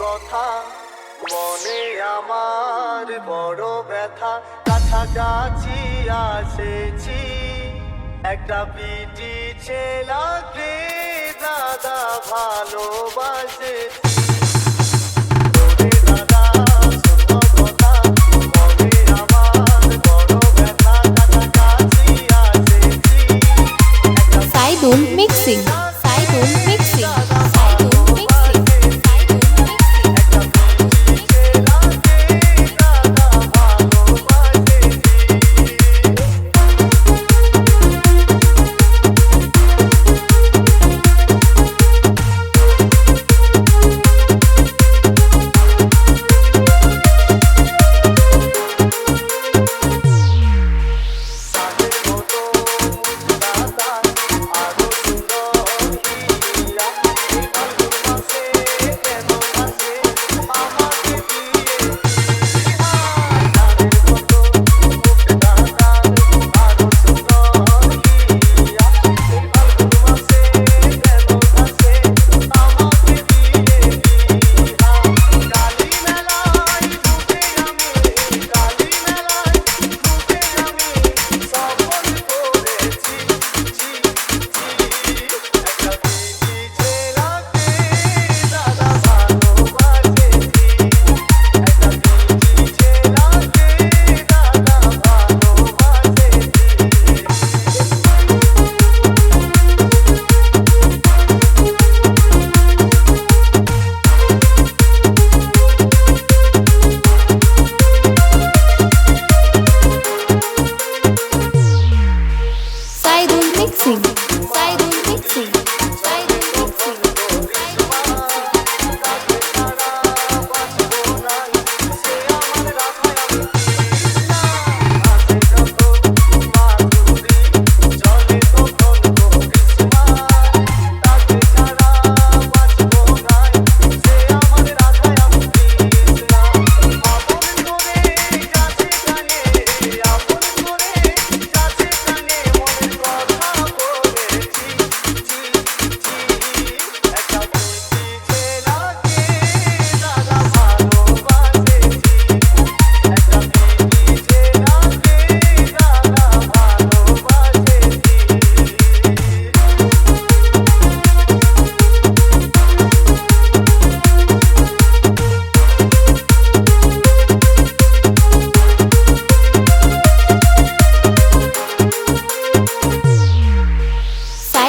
কথা মনে আমার বড় ব্যথা। কাছাকাছি আসেছি একটা পিটি ছেলাকে দাদা ভালোবাসেছি ওরে দাদা শোনো কথা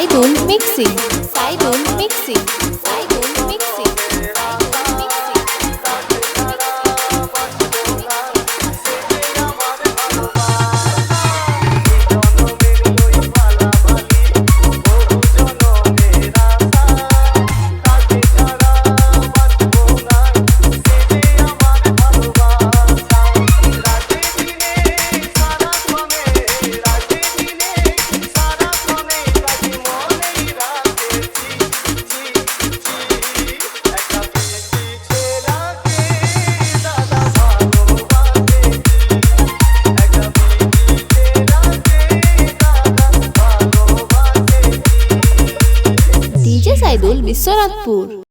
Saidul mixing. Saidul mixing. Sonatpur.